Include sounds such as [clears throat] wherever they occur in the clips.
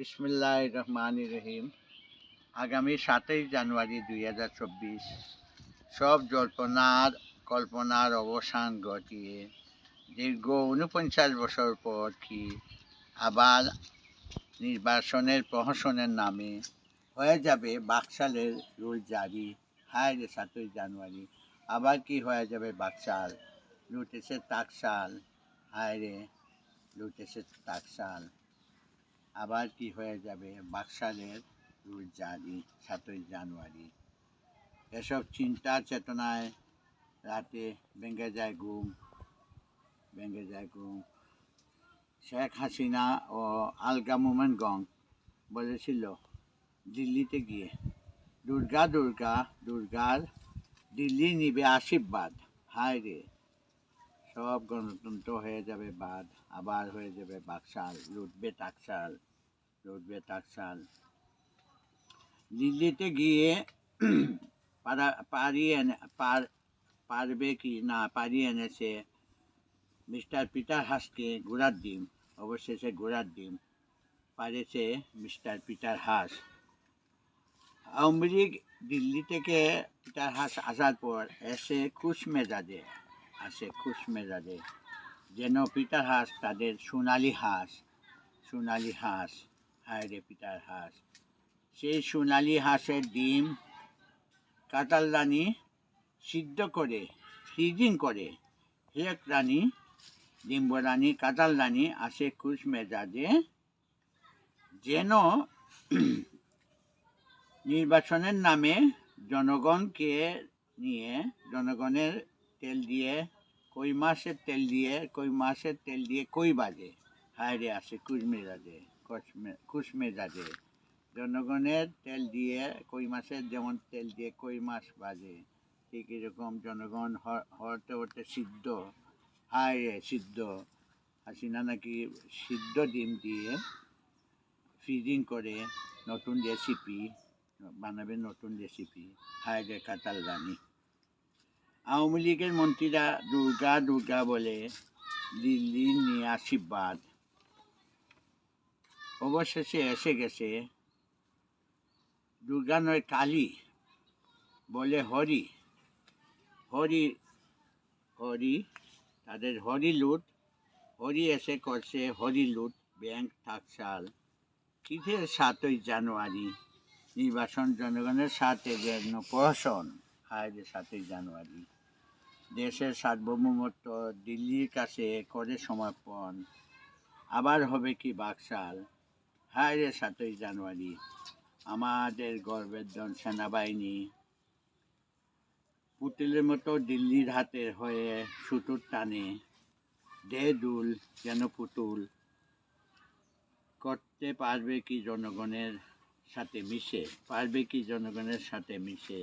বিসমিল্লাহ রহমান রহিম। আগামী সাতই জানুয়ারি দুই হাজার চব্বিশ সব জল্পনার, কল্পনার অবসান ঘটিয়ে দীর্ঘ উনপঞ্চাশ বছর পর কি আবার নির্বাচনের প্রহসনের নামে হয়ে যাবে বাকশালের রুল জারি? হায় রে, সাতই জানুয়ারি। আবার কি হয়ে যাবে বাকশাল? লুটেছে তাকশাল। হায় রে, লুটেছে তাকশাল। আবার কি হয়ে যাবে? বাকশালের রুল সাতই জানুয়ারি। এসব চিন্তা চেতনায় রাতে ভেঙে যায় ঘুম, ভেঙে যায় ঘুম। শেখ হাসিনা ও আলগা মোমেন গং বলেছিল, দিল্লিতে গিয়ে দুর্গা দুর্গা, দুর্গার দিল্লি নিবে আশীর্বাদ। হায় রে সব গণতন্ত্র হয়ে যাবে, বাদ, আবার হয়ে যাবে বাকশাল, লুটবে টাকশাল লুটবে টাকশাল দিল্লিতে গিয়ে [clears throat] পারা, পারিয়ে পার, পারবে কি না, পারিয়ে এনেছে মিস্টার পিটার হাসকে ঘোড়ার ডিম, অবশেষে ঘোড়ার ডিম পারেছে Mister Peter Haas. Awami League Delhi থেকে পিটার হাস আসার পর এসে খুশ মেজাজে আসে খুশ মেজাজে যেন পিতার হাঁস, তাদের সোনালি হাঁস সোনালি হাঁস, হায় রে পিতার হাঁস। সেই সোনালি হাঁসের ডিম কাতাল রানী সিদ্ধ করে, ফ্রিজিং করে। হেক রানী কাতাল রানী আসে খুশ মেজাজে যেন নির্বাচনের নামে জনগণকে নিয়ে, জনগণের তেল দিয়ে, কই মাসের তেল দিয়ে, কই মাসের তেল দিয়ে কই বাজে? হায়রে আসে কুশ মেজাজে কুশ মেজাজে জনগণের তেল দিয়ে, কই মাসের যেমন তেল দিয়ে কই মাস বাজে, ঠিক এরকম জনগণ হরতে হতে সিদ্ধ হায় রে সিদ্ধ। হাসিনা নাকি সিদ্ধ ডিম দিয়ে ফ্রিজিং করে নতুন রেসিপি বানাবে নতুন রেসিপি হায় রে কাতাল রানী। আওয়ামী লীগের মন্ত্রীরা দুর্গা দুর্গা বলে দিল্লি নিয়ে আশীর্বাদ। অবশেষে এসে গেছে দুর্গা নয় কালী বলে হরি। হরি হরি, তাদের হরি লুট। হরি এসে করছে হরি লুট ব্যাংক থাকসাল কিসের সাতই জানুয়ারি, নির্বাচন জনগণের সাথে যেন প্রহসন। রে সাতই জানুয়ারি। দেশের সার্বভৌমত্ব দিল্লির কাছে করে সমর্পণ। আবার হবে কি বাকশাল? হায় রে সাতই জানুয়ারি, আমাদের গর্বের জন সেনাবাহিনী। পুতুলের মতো দিল্লির হাতে হয়ে সুতুর টানে, দে দুল যেন পুতুল। করতে পারবে কি জনগণের সাথে মিশে? পারবে কি জনগণের সাথে মিশে?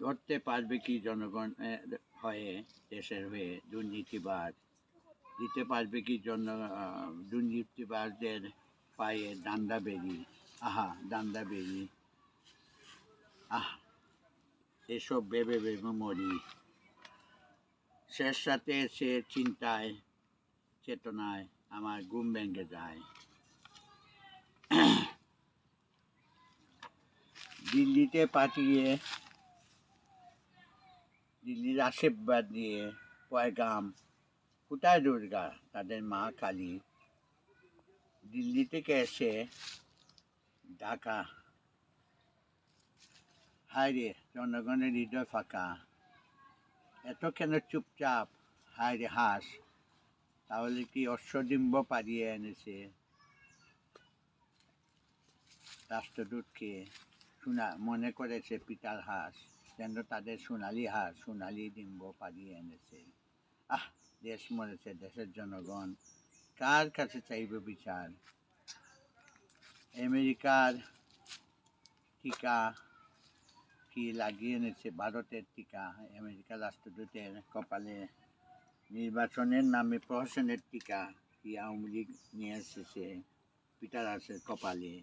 ধরতে পারবে কি জনগণ এর হয়ে দেশের হয়ে দুর্নীতিবাদ দিতে পারবে কি জন আহ, দুর্নীতিবাজদের পায়ে ডান্ডা বেরি? আহা ডান্ডা বেরি। আহ এসব ভেবে ভেবে মরি। শেষ সাথে সে চিন্তায় চেতনায় আমার ঘুম ভেঙে যায়। দিল্লিতে পাঠিয়ে দিল্লির আশীর্বাদ দিয়ে পয়গাম, কোথায় দুর্গা? তাদের মা কালী। দিল্লি থেকে এসে? ঢাকা। হায় রে, জনগণের হৃদয় ফাঁকা। এত কেন চুপচাপ? হায় রে, হাস। তাহলে কি অশ্বডিম্ব পাড়িয়ে এনেছে? রাষ্ট্রদূতকে শোনা, মনে করেছে পিতার হাঁস। যেন তাদের সোনালি হাঁস সোনালি ডিম্ব পাড়িয়ে এনেছে। আহ, দেশ মরেছে, দেশের জনগণ। কার কাছে চাইবে বিচার? আমেরিকার টিকা কি লাগিয়ে এনেছে? ভারতের টিকা, আমেরিকার রাষ্ট্রদূতের কপালে নির্বাচনের নামে প্রহসনের টিকা কি আওয়ামী লীগ নিয়ে এসেছে পিটার হাসের কপালে?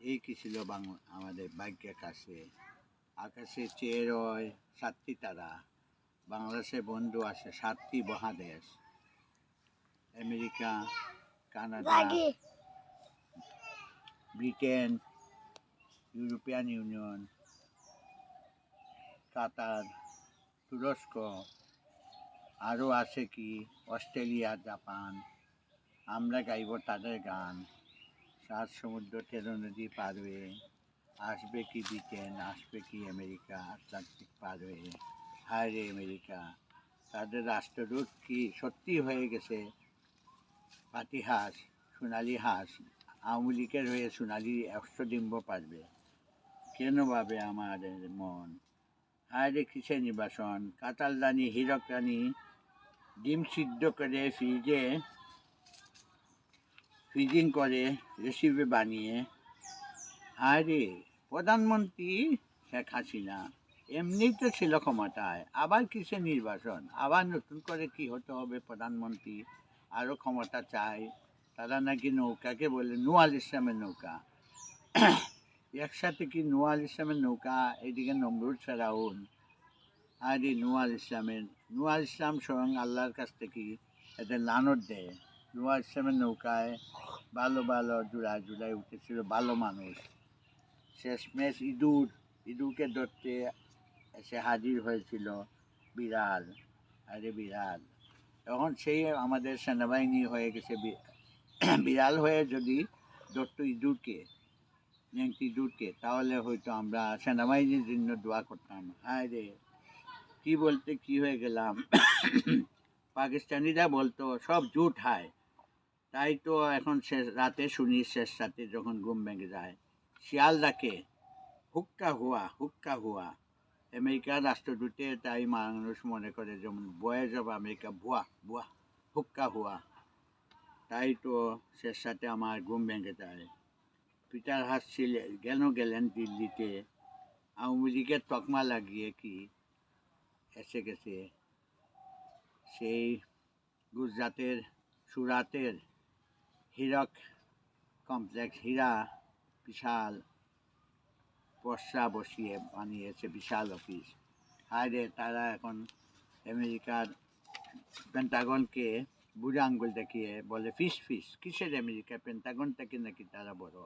এই কি ছিল বাংলা আমাদের ভাগ্যের কাছে? আকাশে চেয়ে রয় সাতটি তারা। বাংলাদেশে বন্ধু আছে সাতটি মহাদেশ। America Canada Britain European union Qatar তুরস্ক। আরও আছে কি? Australia Japan. আমরা গাইব তাদের গান। সাত সমুদ্র তেরো নদী পার হয়ে আসবে কি ব্রিটেন আসবে কি আমেরিকা, আটলান্টিক পার হয়ে হায় রে আমেরিকা, তাদের রাষ্ট্রদূত কি সত্যি হয়ে গেছে? পাতিহাঁস, সোনালি হাঁস, আওয়ামী লীগের হয়ে সোনালি অষ্টডিম্ব পারবে। কেন ভাবে আমাদের মন? হায় রে কিসে নিবাসন? কাতাল রানী, হীরক রানী, ডিম সিদ্ধ করে ফ্রিজে, ফ্রিজিং করে রেসিপি বানিয়ে হায় রে প্রধানমন্ত্রী শেখ হাসিনা, এমনিই তো ছিল ক্ষমতায়, আবার কিসে নির্বাচন আবার নতুন করে কি হতে হবে প্রধানমন্ত্রী? আরও ক্ষমতা চায় তারা নাকি নৌকাকে বলে নুয়াল ইসলামের নৌকা। [coughs] একসাথে কি নুয়াল ইসলামের নৌকা? এদিকে নমরুদ ফেরাউন। আর এই নুয়াল ইসলামের, নুয়াল ইসলাম স্বয়ং আল্লাহর কাছ থেকে এদের লানত দেয়। নুয়াল ইসলামের নৌকায় ভালো ভালো জোড়ায় জোড়ায় উঠেছিল ভালো মানুষ। শেষমেশ ইঁদুর, ইঁদুরকে ধরতে এসে হাজির হয়েছিল বিড়াল, আরে বিড়াল। এখন সেই আমাদের সেনাবাহিনী হয়ে গেছে বিড়াল হয়ে যদি ধরতো ইঁদুরকে নেংটি ইঁদুরকে, তাহলে হয়তো আমরা সেনাবাহিনীর জন্য দোয়া করতাম। হায় রে, কি বলতে কি হয়ে গেলাম? পাকিস্তানিরা বলতো, সব জুট হায়। তাই তো এখন শেষ রাতে শুনি, শেষ রাতে যখন ঘুম ভেঙে যায়। শিয়াল ডাকে হুক্কা হুয়া হুক্কা হুয়া আমেরিকার রাষ্ট্রদূতে তাই মানুষ মনে করে যেমন বয়েজ অফ আমেরিকা ভুয়া ভুয়া হুক্কা হুয়া তাই তো শেষ সাথে আমার ঘুম ভেঙে যায় পিটার হাসছিল কেন গেলেন দিল্লিতে। আওয়ামী লীগের তকমা লাগিয়ে কি এসে গেছে। সেই গুজরাটের সুরাতের হীরক কমপ্লেক্স হীরা বিশাল পশা বসিয়ে বানিয়েছে, বিশাল অফিস হায়রে, তারা এখন আমেরিকার পেন্টাগনকে বুড়ো আঙ্গুল দেখিয়ে বলে, ফিস ফিস, কিসের আমেরিকা? পেন্টাগন থেকে নাকি তারা বড়?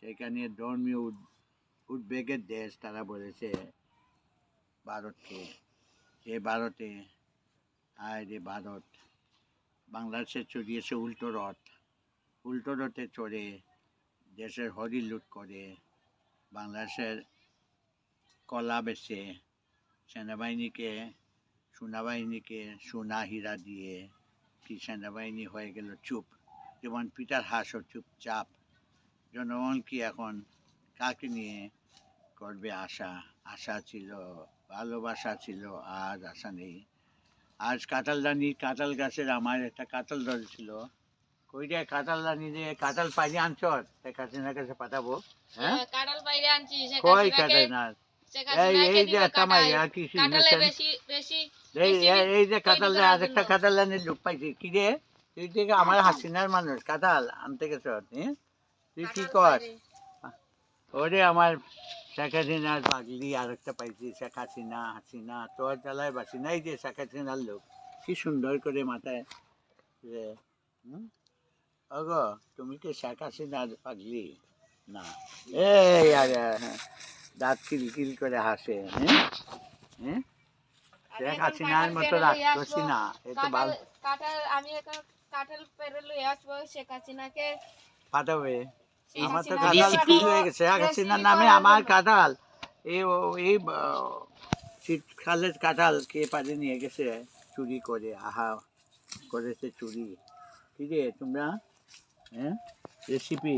সেখানে ধর্মীয় উদ- উদ্বেগের দেশ, তারা বলেছে, ভারতকে যে ভারতে হায় রে ভারত, বাংলাদেশে চড়িয়েছে উল্টো রথ। উল্টো রথে চড়ে দেশের হরি লুট করে, বাংলাদেশের কলা বেছে সেনাবাহিনীকে, সোনাবাহিনীকে সোনা হীরা দিয়ে কি সেনাবাহিনী হয়ে গেল চুপ? যেমন পিটার হাসও চুপচাপ। জনগণ কি এখন কাকে নিয়ে করবে আশা? আশা ছিল, ভালোবাসা ছিল আজ আশা নেই। আজ কাঁঠাল রানী কাঁঠাল গাছের আমার একটা কাঁঠাল ধরেছিল। কই রে কাঁঠাল রে কাঁঠাল পাইলে আনছ? শেখ হাসিনার কাছে পাঠাবো হ্যাঁ? কাঁঠাল বাইরে আনছি শেখ কই কাঁঠাল না এই এই যে একটা কাঁঠাল। মাইয়া কি কাঁঠালে বেশি বেশি এই এই- এই যে কাঁঠাল আরেকটা জন্য। কাঁঠাল রানীর লোক পাইছি। কি রে? তুই থেকে আমার হাসিনার মানুষ কাঁঠাল আনতে গেছ হ্যাঁ তুই কি কর? ওরে আমার শেখ হাসিনার পাগলি আরেকটা পাইছি শেখ হাসিনা হাসিনা তোর জ্বালায় নাই যে শেখ হাসিনার লোক কি সুন্দর করে মাথায় যে হুম? ওগো তুমি কি শেখ হাসিনার পাগলি? না। এই আরে হ্যাঁ, দাঁত কিল কিল করে হাসে হ্যাঁ? হ্যাঁ? শেখ হাসিনার মতো রাক্ষসী। না এ তো ভালো কাঁঠাল আমি এখন কাঁঠাল পেরে লই আসব শেখ হাসিনাকে পাঠাবে। আমার তো কাঁঠাল হয়ে গেছে। শেখ হাসিনার নামে আমার। কাঁঠাল। এই এই শীতকালের কাঁঠাল কে পারে নিয়ে গেছে? চুরি করে আহা করেছে চুরি। ঠিক রে তোমরা? হ্যাঁ? রেসিপি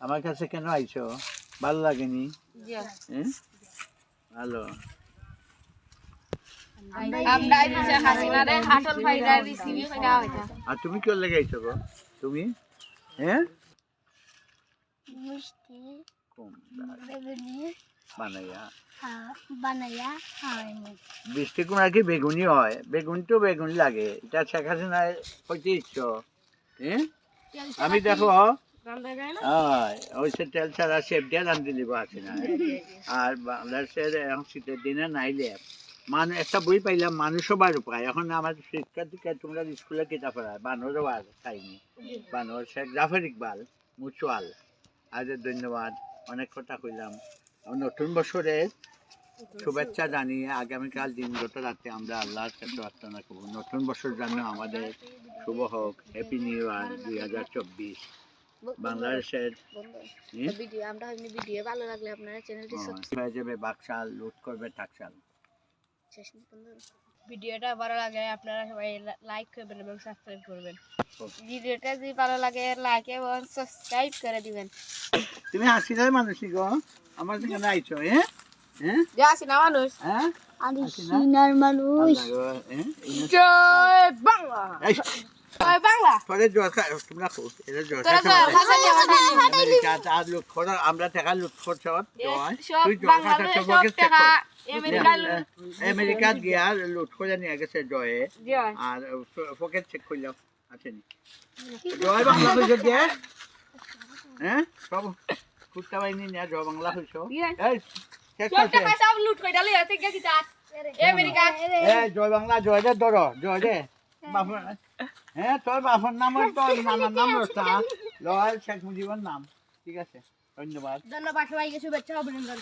আমার কাছে কেন আইছো? ভালো লাগেনি? হ্যাঁ? ভালো। হইতা আর তুমি কি লেগে আইছো গো? তুমি? হ্যাঁ? মিষ্টি। বানাইয়া। বানাইয়া বৃষ্টি কুমড়া কি বেগুনি হয়? বেগুন তো বেগুন লাগে। এটা শেখ হাসিনায় হইতে ইচ্ছ। হ্যাঁ? আমি দেখো রান্না যায় না? ওই সে তেল ছাড়া সেপ দিয়ে রান্ধি দিব আছে না। আর বাংলাদেশের এখন শীতের দিনে নাইলে মানুষ একটা বই পাইলাম মানুষও বার উপায় এখন আমার শিক্ষার্থীকে তোমরা স্কুলে কিতাব পড়ায় বানরও বার খাইনি। বানর শেখ জাফর ইকবাল মুচুয়াল। আজ ধন্যবাদ অনেক কথা কইলাম। নতুন বছরের শুভেচ্ছা জানিয়ে আগামীকাল দিন দিনগত রাতে আমরা আল্লাহর কাছে প্রার্থনা করব। নতুন বছর যেন আমাদের শুভ হোক। হ্যাপি নিউ ইয়ার দুই হাজার চব্বিশ। বাংলাদেশের আমরা ভিডিও ভালো লাগলে আপনারা চ্যানেলটি হয়ে যাবে বাকশাল লুট করবে টাকশাল। ভিডিওটা ভালো লাগে আপনারা সবাই লাইক করবেন এবং সাবস্ক্রাইব করবেন। ভিডিওটা যদি ভালো লাগে লাইক এবং সাবস্ক্রাইব করে দিবেন। তুমি গো আমার সেখানে আইছো হ্যাঁ? মানুষ হ্যাঁ আছি না? সিনার মানুষ হ্যাঁ? জয় বাংলা জয় বাংলা পরে খা- তোমরা খো, এরা জ্বর তোরা খাইছো তো না? ভাষা দিয়ে বানাই আমেরিকা আর লুট করো, আমরা টাকা তুই। আমেরিকা আমেরিকা গিয়া লুট করে নিয়ে গেছে জয়ে আর পকেট চেক করলাম আছেনি জয় বাংলা হয়েছে হ্যাঁ সব কুত্তা বাহিনী নিয়ে জয় বাংলা হয়েছ ইয়ে। সব লুট আছে গেছি। তা আমেরিকা জয় বাংলা জয় দে ধরো জয় দে। বাপন হ্যাঁ তোর বাপর নাম তোর নানার নাম রস্তা লয় শেখ মুজিবর নাম। ঠিক আছে ধন্যবাদ। ধন্যবাদ সবাইকে শুভেচ্ছা অভিনন্দন।